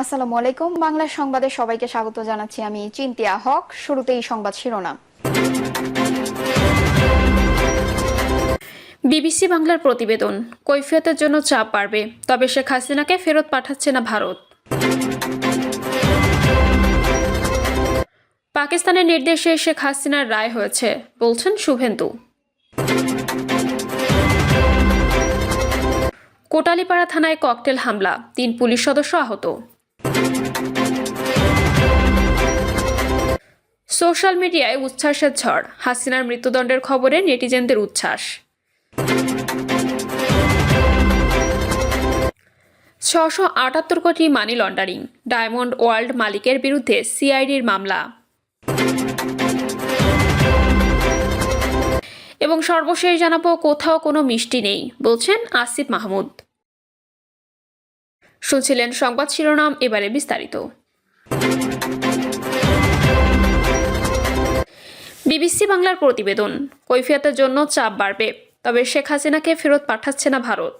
আসসালামু আলাইকুম। বাংলা সংবাদে সবাইকে স্বাগত জানাচ্ছি আমি চিন্তিয়া হক। শুরুতেই সংবাদ শিরোনাম। বিবিসি বাংলার প্রতিবেদন, কৈফিয়তের জন্য চাপ বাড়বে, তবে শেখ হাসিনাকে ফেরত পাঠাচ্ছে না ভারত। পাকিস্তানের নির্দেশে শেখ হাসিনার রায় হয়েছে, বলছেন শুভেন্দু। কোটালীপাড়া থানায় ককটেল হামলা, তিন পুলিশ সদস্য আহত। সোশ্যাল মিডিয়ায় উচ্ছ্বাসের ঝড়। হাসিনার মৃত্যুদণ্ডের খবরে নেটিজেনদের উচ্ছ্বাস। ছশো আটাত্তর কোটি মানি লন্ডারিং, ডায়মন্ড ওয়ার্ল্ড মালিকের বিরুদ্ধে সিআইডির মামলা। এবং সর্বশেষ জানাব কোথাও কোনো মিষ্টি নেই, বলছেন আসিফ মাহমুদ। শুনছিলেন সংবাদ শিরোনাম, এবারে বিস্তারিত। বিবিসি বাংলার প্রতিবেদন, কৈফিয়াতের জন্য চাপ বাড়বে, তবে শেখ হাসিনাকে ফেরত পাঠাচ্ছে না ভারত।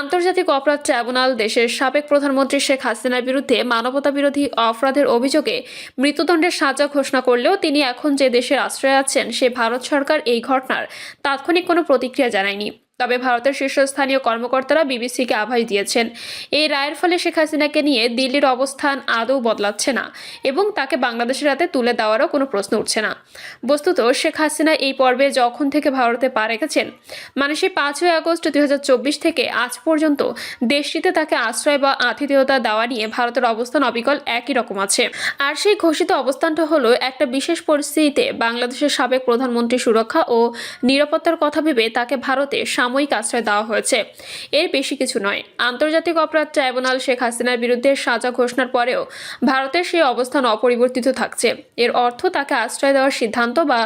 আন্তর্জাতিক অপরাধ ট্রাইব্যুনাল দেশের সাবেক প্রধানমন্ত্রী শেখ হাসিনার বিরুদ্ধে মানবতা বিরোধী অপরাধের অভিযোগে মৃত্যুদণ্ডের সাজা ঘোষণা করলেও তিনি এখন যে দেশের আশ্রয়ে আছেন, সে ভারত সরকার এই ঘটনার তাৎক্ষণিক কোনো প্রতিক্রিয়া জানায়নি। তবে ভারতের শীর্ষস্থানীয় কর্মকর্তারা বিবিসিকে আভাস দিয়েছেন। এই রায়ের ফলে শেখ হাসিনাকে নিয়ে দিল্লির অবস্থান আদৌ বদলাচ্ছে না এবং তাকে বাংলাদেশের হাতে তুলে দেওয়ারও কোনো প্রশ্ন উঠছে না। বস্তুত শেখ হাসিনা এই পর্বে যখন থেকে ভারতে পা রেখেছেন মানে সেই পাঁচই আগস্ট দু হাজার চব্বিশ থেকে আজ পর্যন্ত দেশটিতে তাকে আশ্রয় বা আতিথেয়তা দেওয়া নিয়ে ভারতের অবস্থান অবিকল একই রকম আছে। আর সেই ঘোষিত অবস্থানটা হলো একটা বিশেষ পরিস্থিতিতে বাংলাদেশের সাবেক প্রধানমন্ত্রী সুরক্ষা ও নিরাপত্তার কথা ভেবে তাকে ভারতে সাময়িক আশ্রয় দেওয়া হয়েছে। এর বেশি কিছু নয়। আন্তর্জাতিক অপরাধ ট্রাইব্যুনাল শেখ হাসিনার বিরুদ্ধে সাজা ঘোষণার পরেও ভারতের সেই অবস্থান অপরিবর্তিত থাকছে। এর অর্থ তাকে আশ্রয় দেওয়ার সিদ্ধান্ত বা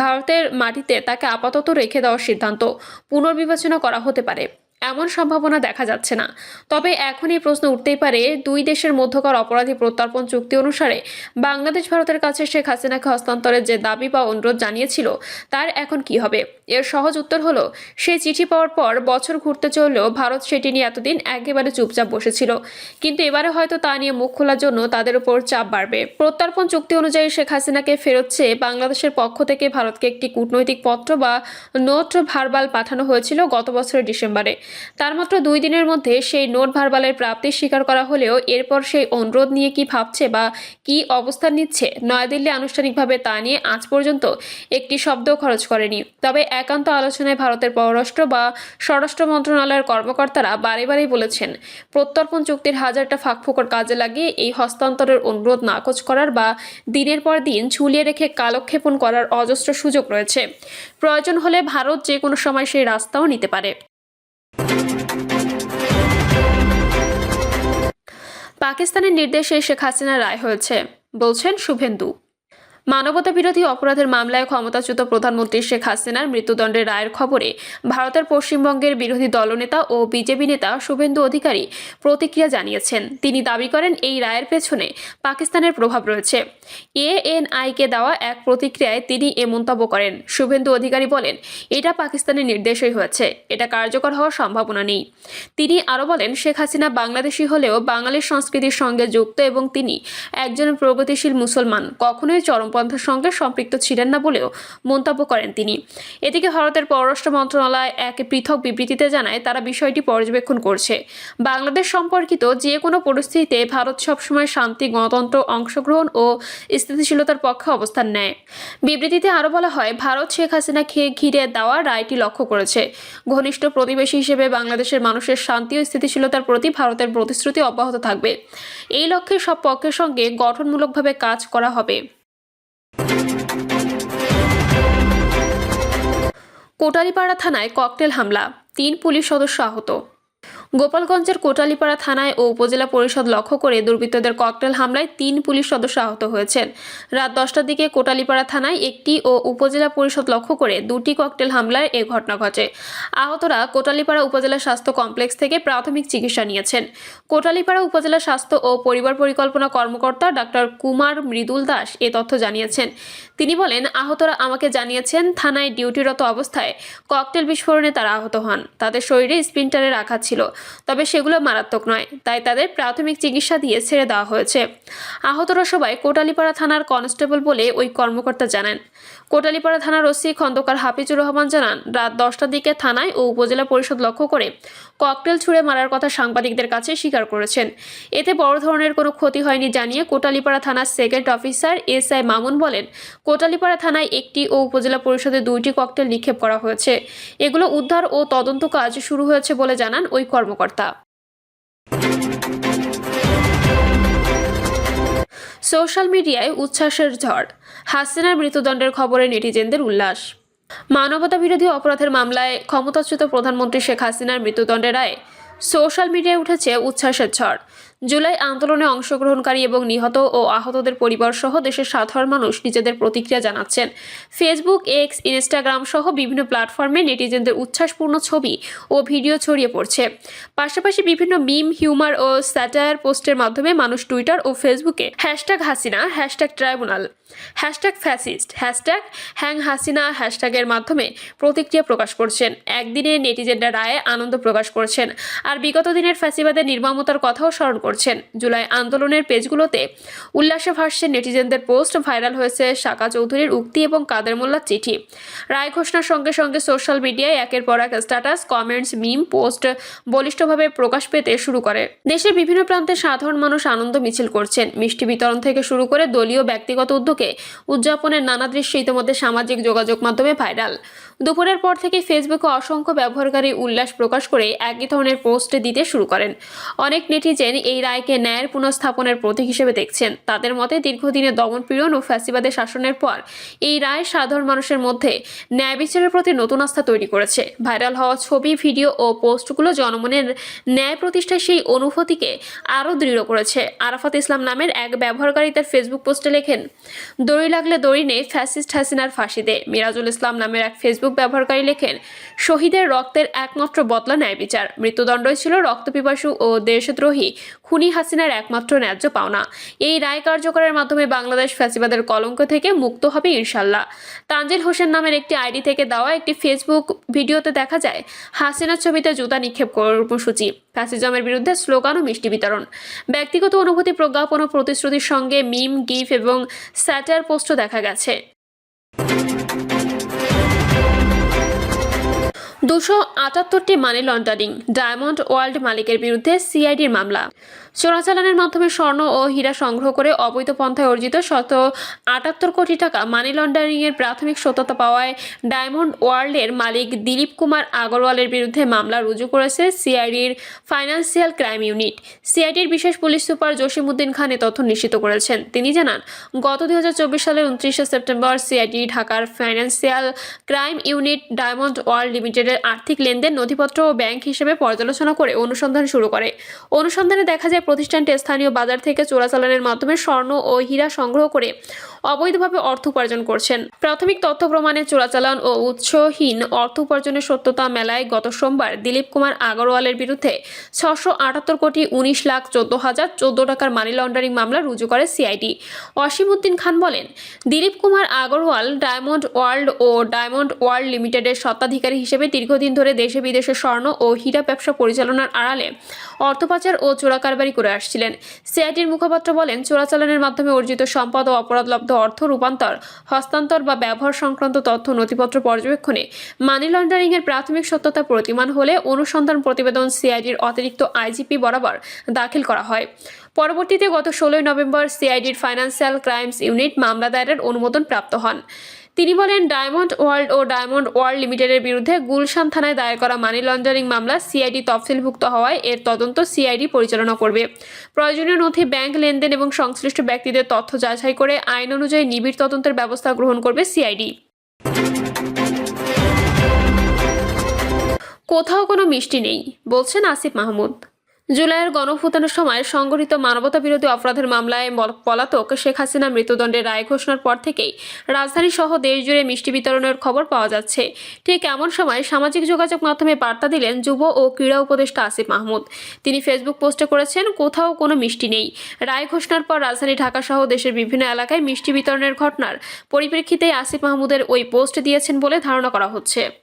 ভারতের মাটিতে তাকে আপাতত রেখে দেওয়ার সিদ্ধান্ত পুনর্বিবেচনা করা হতে পারে। এমন সম্ভাবনা দেখা যাচ্ছে না। তবে এখন এই প্রশ্ন উঠতেই পারে, দুই দেশের মধ্যকার অপরাধী প্রত্যর্পণ চুক্তি অনুসারে বাংলাদেশ, ভারতের কাছে শেখ হাসিনাকে হস্তান্তরের যে দাবি বা অনুরোধ জানিয়েছিল, তার এখন কি হবে? এর সহজ উত্তর হলো, সেই চিঠি পাওয়ার পর বছর ঘুরতে চললেও ভারত সেটি নিয়ে এতদিন একেবারে চুপচাপ বসেছিল। কিন্তু এবারে হয়তো তা নিয়ে মুখ খোলার জন্য তাদের উপর চাপ বাড়বে। প্রত্যর্পণ চুক্তি অনুযায়ী শেখ হাসিনাকে ফেরত চেয়ে বাংলাদেশের পক্ষ থেকে ভারতকে একটি কূটনৈতিক পত্র বা নোট ভারবাল পাঠানো হয়েছিল গত বছরের ডিসেম্বরে। তার মাত্র দুই দিনের মধ্যে সেই নোট ভারবালের প্রাপ্তি স্বীকার করা হলেও এরপর সেই অনুরোধ নিয়ে কি ভাবছে বা কি অবস্থান নিচ্ছে নয়াদিল্লি আনুষ্ঠানিকভাবে তা নিয়ে আজ পর্যন্ত একটি শব্দ খরচ করেনি। তবে একান্ত আলোচনায় ভারতের পররাষ্ট্র বা স্বরাষ্ট্র মন্ত্রণালয়ের কর্মকর্তারা বারে বারেই বলেছেন, প্রত্যর্পণ চুক্তির হাজারটা ফাঁকফোকর কাজে লাগিয়ে এই হস্তান্তরের অনুরোধ নাকচ করার বা দিনের পর দিন ঝুলিয়ে রেখে কালক্ষেপণ করার অজস্র সুযোগ রয়েছে। প্রয়োজন হলে ভারত যে কোনো সময় সেই রাস্তাও নিতে পারে। পাকিস্তানের নির্দেশে শেখ হাসিনা রায় হয়েছে বলছেন শুভেন্দু। মানবতা বিরোধী অপরাধের মামলায় ক্ষমতাচ্যুত প্রধানমন্ত্রী শেখ হাসিনার মৃত্যুদণ্ডের রায়ের খবরে ভারতের পশ্চিমবঙ্গের বিরোধী দলনেতা ও বিজেপি নেতা শুভেন্দু অধিকারী প্রতিক্রিয়া জানিয়েছেন। তিনি দাবি করেন, এই রায়ের পেছনে পাকিস্তানের প্রভাব রয়েছে। এএনআইকে দেওয়া এক প্রতিক্রিয়ায় তিনি এ মন্তব্য করেন। শুভেন্দু অধিকারী বলেন, এটা পাকিস্তানের নির্দেশই হয়েছে। এটা কার্যকর হওয়ার সম্ভাবনা নেই। তিনি আরও বলেন, শেখ হাসিনা বাংলাদেশি হলেও বাঙালির সংস্কৃতির সঙ্গে যুক্ত এবং তিনি একজন প্রগতিশীল মুসলমান। কখনোই চরমপন্থার সঙ্গে সম্পৃক্ত ছিলেন না বলেও মন্তব্য করেন তিনি। এদিকে ভারতের পররাষ্ট্র মন্ত্রণালয় এক পৃথক বিবৃতিতে জানায়, তারা বিষয়টি পর্যবেক্ষণ করছে। বাংলাদেশ সম্পর্কিত যে কোনো পরিস্থিতিতে ভারত সবসময় শান্তি, গণতন্ত্র, অংশগ্রহণ ও স্থিতিশীলতার পক্ষে অবস্থান নেয়। বিবৃতিতে আরও বলা হয়, ভারত শেখ হাসিনাকে ঘিরে দেওয়া রায়টি লক্ষ্য করেছে। ঘনিষ্ঠ প্রতিবেশী হিসেবে বাংলাদেশের মানুষের শান্তি ও স্থিতিশীলতার প্রতি ভারতের প্রতিশ্রুতি অব্যাহত থাকবে। এই লক্ষ্যে সব পক্ষের সঙ্গে গঠনমূলকভাবে কাজ করা হবে। কোটালীপাড়া থানায় ককটেল হামলা। তিন পুলিশ সদস্য আহত। গোপালগঞ্জের কোটালীপাড়া থানায় ও উপজেলা পরিষদ লক্ষ্য করে দুর্বৃত্তদের ককটেল হামলায় তিন পুলিশ সদস্য আহত হয়েছেন। রাত দশটার দিকে কোটালীপাড়া থানায় একটি ও উপজেলা পরিষদ লক্ষ্য করে দুটি ককটেল হামলায় এ ঘটনা ঘটে। আহতরা কোটালীপাড়া উপজেলা স্বাস্থ্য কমপ্লেক্স থেকে প্রাথমিক চিকিৎসা নিয়েছেন। কোটালীপাড়া উপজেলা স্বাস্থ্য ও পরিবার পরিকল্পনা কর্মকর্তা ডাক্তার কুমার মৃদুল দাস এ তথ্য জানিয়েছেন। তিনি বলেন, আহতরা আমাকে জানিয়েছেন, থানায় ডিউটিরত অবস্থায় ককটেল বিস্ফোরণে তারা আহত হন। তাদের শরীরে স্প্রিন্টারের আঘাত ছিল। তবে সেগুলো মারাত্মক নয়, তাই তাদের প্রাথমিক চিকিৎসা দিয়ে ছেড়ে দেওয়া হয়েছে। আহতরা সবাই কোটালীপাড়া থানার কনস্টেবল বলে ওই কর্মকর্তা জানান। কোটালীপাড়া থানার ওসি খন্দকার হাফিজুর রহমান জানান, রাত দশটার দিকে থানায় ও উপজেলা পরিষদ লক্ষ্য করে ককটেল ছুড়ে মারার কথা সাংবাদিকদের কাছে স্বীকার করেছেন। এতে বড় ধরনের কোনো ক্ষতি হয়নি জানিয়ে কোটালীপাড়া থানার second officer S I Mamun বলেন, কোটালীপাড়া থানায় একটি ও উপজেলা পরিষদে দুইটি ককটেল নিক্ষেপ করা হয়েছে। এগুলো উদ্ধার ও তদন্ত কাজ শুরু হয়েছে বলে জানান ওই কর্মকর্তা সোশ্যাল মিডিয়ায় উচ্ছ্বাসের ঝড়। হাসিনার মৃত্যুদণ্ডের খবরে নেটিজেনদের উল্লাস। মানবতা বিরোধী অপরাধের মামলায় ক্ষমতাচ্যুত প্রধানমন্ত্রী শেখ হাসিনার মৃত্যুদণ্ডের রায়। সোশ্যাল মিডিয়ায় উঠেছে উচ্ছ্বাসের ঝড়। জুলাই আন্দোলনে অংশগ্রহণকারী এবং নিহত ও আহতদের পরিবার সহ দেশের সাধারণ মানুষ নিজেদের প্রতিক্রিয়া জানাচ্ছেন। ফেসবুক এক্স ইনস্টাগ্রাম সহ বিভিন্ন প্ল্যাটফর্মে নেটিজেনদের উচ্ছ্বাসপূর্ণ ছবি ও ভিডিও ছড়িয়ে পড়ছে। পাশাপাশি বিভিন্ন মিম হিউমার ও স্যাটায়ার পোস্টের মাধ্যমে মানুষ টুইটার ও ফেসবুকে hashtag Hasina hashtag tribunal hashtag fascist hashtag hang Hasina হ্যাশট্যাগের মাধ্যমে প্রতিক্রিয়া প্রকাশ করছেন। একদিনে নেটিজেনরা রায়ে আনন্দ প্রকাশ করছেন। আর বিগত দিনের ফ্যাসিবাদের নির্মমতার কথাও স্মরণ করছেন। জুলাই আন্দোলনের পেজগুলোতে উল্লাসে ভাসছে নেটিজেনদের পোস্ট, ভাইরাল হয়েছে শাকা চৌধুরীর উক্তি এবং কাদের মোল্লার চিঠি। রায় ঘোষণার সঙ্গে সঙ্গে সোশ্যাল মিডিয়ায় একের পর এক স্ট্যাটাস, কমেন্টস, মিম, পোস্ট বলিষ্ঠভাবে প্রকাশ পেতে শুরু করে। দেশের বিভিন্ন প্রান্তে সাধারণ মানুষ আনন্দ মিছিল করছেন। মিষ্টি বিতরণ থেকে শুরু করে দলীয় ব্যক্তিগত উদ্যোগে উদযাপনের নানা দৃশ্য ইতিমধ্যে সামাজিক যোগাযোগ মাধ্যমে ভাইরাল। দুপুরের পর থেকে ফেসবুকে অসংখ্য ব্যবহারকারী উল্লাস প্রকাশ করে একই ধরনের পোস্ট দিতে শুরু করেন। অনেক নেটিজেন এই রায়কে ন্যায়ের পুনঃস্থাপনের প্রতীক হিসেবে দেখছেন। তাদের মতে দীর্ঘদিনের দমনপীড়ন ও ফ্যাসিবাদের শাসনের পর এই রায় সাধারণ মানুষের মধ্যে ন্যায় বিচারের প্রতি নতুন আস্থা তৈরি করেছে। ভাইরাল হওয়া ছবি, ভিডিও ও পোস্টগুলো জনমনের ন্যায় প্রতিষ্ঠায় সেই অনুভূতিকে আরও দৃঢ় করেছে। আরাফাত ইসলাম নামের এক ব্যবহারকারী তার ফেসবুক পোস্টে লেখেন, দড়ি লাগলে দড়ি নেই ফ্যাসিস্ট হাসিনার ফাঁসি দে। মিরাজুল ইসলাম নামের এক ফেসবুক ব্যবহারকারী লেখেন, শহীদের রক্তের একমাত্র বদলা ন্যায় বিচার। মৃত্যুদণ্ডই ছিল রক্তপিপাসু ও দেশদ্রোহী খুনি হাসিনার একমাত্র ন্যায্য পাওনা। এই রায় কার্যকরের মাধ্যমে বাংলাদেশ ফ্যাসিবাদের কলঙ্ক থেকে মুক্ত হবে ইনশাল্লাহ। তানজিল হোসেন নামের একটি আইডি থেকে দেওয়া একটি ফেসবুক ভিডিওতে দেখা যায়, হাসিনার ছবিতে জুতা নিক্ষেপ কর্মসূচি, ফ্যাসিজমের বিরুদ্ধে স্লোগান ও মিষ্টি বিতরণ। ব্যক্তিগত অনুভূতি প্রজ্ঞাপন ও প্রতিশ্রুতির সঙ্গে মিম, গিফ এবং স্যাটার পোস্টও দেখা গেছে। দুশো আটাত্তরটি মানি লন্ডারিং ডায়মন্ড ওয়ার্ল্ড মালিকের বিরুদ্ধে সিআইডির মামলা। চোরাচালানের মাধ্যমে স্বর্ণ ও হীরা সংগ্রহ করে অবৈধ পন্থায় অর্জিত শত আটাত্তর কোটি টাকা মানি লন্ডারিংয়ের প্রাথমিক সত্যতা পাওয়ায় ডায়মন্ড ওয়ার্ল্ডের মালিক দিলীপ কুমার আগরওয়ালের বিরুদ্ধে মামলা রুজু করেছে সিআইডির ফাইন্যান্সিয়াল ক্রাইম ইউনিট সিআইডির বিশেষ পুলিশ সুপার জসিমউদ্দিন খান এ তথ্য নিশ্চিত করেছেন। তিনি জানান, গত দু হাজার চব্বিশ সালের উনত্রিশে সেপ্টেম্বর সিআইডি ঢাকার financial crime unit diamond world লিমিটেডের আর্থিক লেনদেন নথিপত্র ও ব্যাংক হিসেবে পর্যালোচনা করে অনুসন্ধান শুরু করে। অনুসন্ধানে দেখা যায়, প্রতিষ্ঠানটি স্থানীয় বাজার থেকে চোরাচালানের মাধ্যমে স্বর্ণ ও হীরা সংগ্রহ করে অবৈধভাবে অর্থ উপার্জন করছেন। প্রাথমিক তথ্য প্রমাণে চোরাচালান ও উৎসহীন অর্থ উপার্জনের সত্যতা মেলায় গত সোমবার দিলীপ কুমার আগরওয়ালের বিরুদ্ধে ছশো আটাত্তর কোটি উনিশ লাখ চোদ্দ হাজার চোদ্দ টাকার মানি লন্ডারিং মামলা রুজু করে সিআইডি। অসীম উদ্দিন খান বলেন, দিলীপ কুমার আগরওয়াল ডায়মন্ড ওয়ার্ল্ড ও ডায়মন্ড ওয়ার্ল্ড লিমিটেডের স্বত্বাধিকারী হিসেবে দীর্ঘদিন ধরে দেশে বিদেশে স্বর্ণ ও হীরা ব্যবসা পরিচালনার আড়ালে অর্থ পাচার ও চোরাকারবারি করে আসছিলেন। সিআইডির মুখপাত্র বলেন, চোরাচালানের মাধ্যমে অর্জিত সম্পদ ও অপরাধলব্ধ অর্থ রূপান্তর, হস্তান্তর বা ব্যবহার সংক্রান্ত তথ্য, নথিপত্র পর্যবেক্ষণে মানি লন্ডারিংয়ের প্রাথমিক সত্যতা প্রতিমান হলে অনুসন্ধান প্রতিবেদন সিআইডির অতিরিক্ত আইজিপি বরাবর দাখিল করা হয়। পরবর্তীতে গত ষোলোই নভেম্বর সিআইডির ফাইন্যান্সিয়াল ক্রাইমস ইউনিট মামলা দায়েরের অনুমোদন প্রাপ্ত হন। তিনি বলেন, ডায়মন্ড ওয়ার্ল্ড ও ডায়মন্ড ওয়ার্ল্ড লিমিটেডের বিরুদ্ধে গুলশান থানায় দায়ের করা মানি লন্ডারিং মামলা সিআইডি তফসিলভুক্ত হওয়ায় এর তদন্ত সিআইডি পরিচালনা করবে। প্রয়োজনীয় নথি, ব্যাংক লেনদেন এবং সংশ্লিষ্ট ব্যক্তিদের তথ্য যাচাই করে আইন অনুযায়ী নিবিড় তদন্তের ব্যবস্থা গ্রহণ করবে সিআইডি। কোথাও কোনো মিষ্টি নেই, বলছেন আসিফ মাহমুদ। জুলাইয়ের গণভুতানের সময় সংগঠিত মানবতা বিরোধী অপরাধের মামলায় মল- পলাতক শেখ হাসিনা মৃত্যুদণ্ডের রায় ঘোষণার পর থেকেই রাজধানী সহ দেশ জুড়ে মিষ্টি বিতরণের খবর পাওয়া যাচ্ছে। ঠিক এমন সময় সামাজিক যোগাযোগ মাধ্যমে বার্তা দিলেন যুব ও ক্রীড়া উপদেষ্টা আসিফ মাহমুদ। তিনি ফেসবুক পোস্টে করেছেন, কোথাও কোনো মিষ্টি নেই। রায় ঘোষণার পর রাজধানী ঢাকা সহ দেশের বিভিন্ন এলাকায় মিষ্টি বিতরণের ঘটনার পরিপ্রেক্ষিতে আসিফ মাহমুদের ওই পোস্ট দিয়েছেন বলে ধারণা করা হচ্ছে।